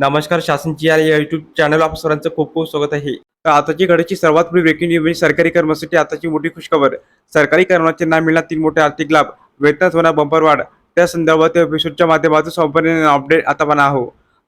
नमस्कार शासनची या YouTube channel आप सर्वांचं खूप खूप स्वागत आहे. तर आताची घडीची सर्वात मोठी ब्रेकिंग न्यूज म्हणजे सरकारी कर्मचारी आताची मोठी खुशखबर. सरकारी कर्मचाऱ्यांना मिळणार तीन मोठे आर्थिक लाभ. वेतनात होणार बंपर वाढ. त्या संदर्भात एपिसोडच्या माध्यमातून संपूर्ण अपडेट आता पण आहो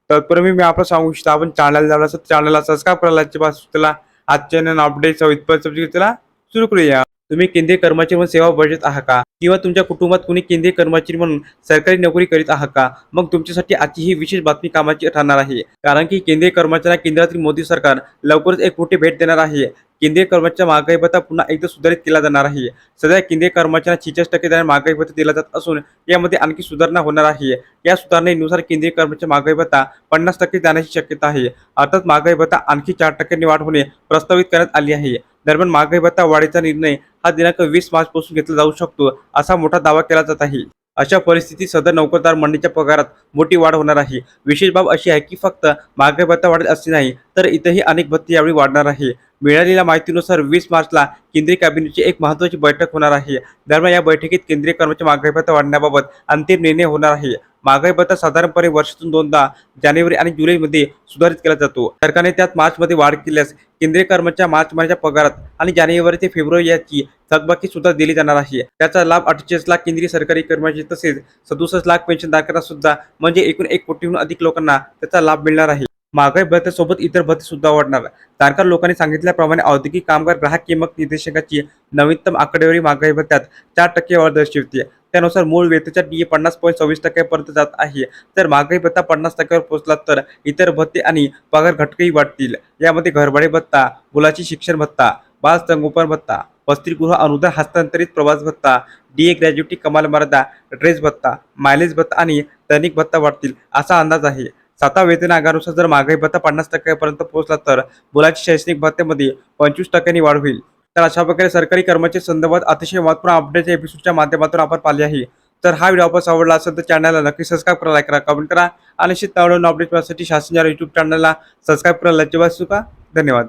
तत्पूर्वी मी आपलं सांगू इच्छितो आपण चॅनल झाला असं चॅनलला सबस्क्राईब करायला त्याला आजच्या अपडेट त्याला सुरू करूया. तुम्ही केंद्रीय कर्मचारी सेवा बजेत आहात का? किंवा तुमच्या कुटुंबात कुणी केंद्रीय कर्मचारी म्हणून सरकारी नोकरी करीत आहात का? मग तुमच्यासाठी आजची ही विशेष बातमी कामाची ठरणार आहे. कारण की केंद्रीय कर्मचाऱ्यांना केंद्रातील मोदी सरकार लवकरच एक मोठी भेट देणार आहे. केंद्रीय कर्मचाऱ्यांचा महागाई भत्ता पुन्हा एकदा सुधारित केला जाणार आहे. सध्या केंद्रीय कर्मचाऱ्यांना छिचाळीस टक्के दराने महागाई भत्ता दिला जात असून यामध्ये आणखी सुधारणा होणार आहे. या सुधारणेनुसार केंद्रीय कर्मचारी महागाई भत्ता पन्नास टक्के जाण्याची शक्यता आहे. अर्थात महागाई भत्ता आणखी चार टक्क्यांनी वाढ होणे प्रस्तावित करण्यात आली आहे. दरम्यान महागाई भत्ता वाढीचा निर्णय हा दिनांक वीस मार्च पासून घेतला जाऊ शकतो असा मोठा दावा केला जात आहे. अशा परिस्थितीत सदर नोकरदार मंडळीच्या पगारात मोठी वाढ होणार आहे. विशेष बाब अशी आहे की फक्त महागाई भत्ता वाढेल असे नाही तर इतरही अनेक भत्ते यावेळी वाढणार आहे. मिळालेल्या माहितीनुसार वीस मार्चला केंद्रीय कॅबिनेटची एक महत्त्वाची बैठक होणार आहे. दरम्यान या बैठकीत केंद्रीय कर्मचारी महागाई भत्ता वाढण्याबाबत अंतिम निर्णय होणार आहे. महागाई भत्ता साधारणपणे वर्षातून दोनदा जानेवारी आणि जुलैमध्ये सुधारित केला जातो. सरकारने त्यात मार्चमध्ये वाढ केल्यास केंद्रीय कर्मचाऱ्या मार्च महिन्याच्या पगारात आणि जानेवारी ते फेब्रुवारी याची थकबाकी सुद्धा दिली जाणार आहे. त्याचा लाभ अठ्ठेचाळीस लाख केंद्रीय सरकारी कर्मचारी तसेच सदुसष्ट लाख पेन्शनधारकांना सुद्धा म्हणजे एकूण एक कोटीहून अधिक लोकांना त्याचा लाभ मिळणार आहे. महागाई भत्त्यासोबत इतर भत्ते सुद्धा वाढणार सरकार लोकांनी सांगितल्याप्रमाणे औद्योगिक कामगार ग्राहक किंमत निर्देशकाची नवीनतम आकडेवारी महागाई भत्त्यात चार टक्के वाढ दर्शवते त्यानुसार मूळ वेतनाच्या डी पन्नास पॉईंट सव्वीस टक्क्यापर्यंत जात आहे. तर महागाई भत्ता पन्नास टक्क्यावर पोहोचला तर इतर भत्ते आणि पगार घटकही वाढतील. यामध्ये घरभाडे भत्ता मुलाची शिक्षण भत्ता बाल संगोपन भत्ता वसतिगृह अनुदान हस्तांतरित प्रवास भत्ता डी ए ग्रॅज्युटी कमाल मर्यादा ड्रेस भत्ता मायलेज भत्ता आणि दैनिक भत्ता वाढतील असा अंदाज आहे. साता वेतन आगारानुसार जर महागाई भत्ता पन्नास टक्क्यापर्यंत पोहोचला तर मुलाच्या शैक्षणिक भत्त्यामध्ये पंचवीस टक्क्यांनी वाढ होईल. तर अशा प्रकारे सरकारी कर्मचारी संदर्भात अतिशय महत्त्वपूर्ण अपडेट या एपिसोडच्या माध्यमातून आपण पाहिले आहे. तर हा व्हिडिओ आपण आवडला असेल तर चॅनलला नक्की सबस्क्राईब करा लाईक करा कमेंट करा आणि निश्चित नवनवीन अपडेट मिळण्यासाठी शासन युट्यूब चॅनलला सबस्क्राईब करायला अजिबात चुका धन्यवाद.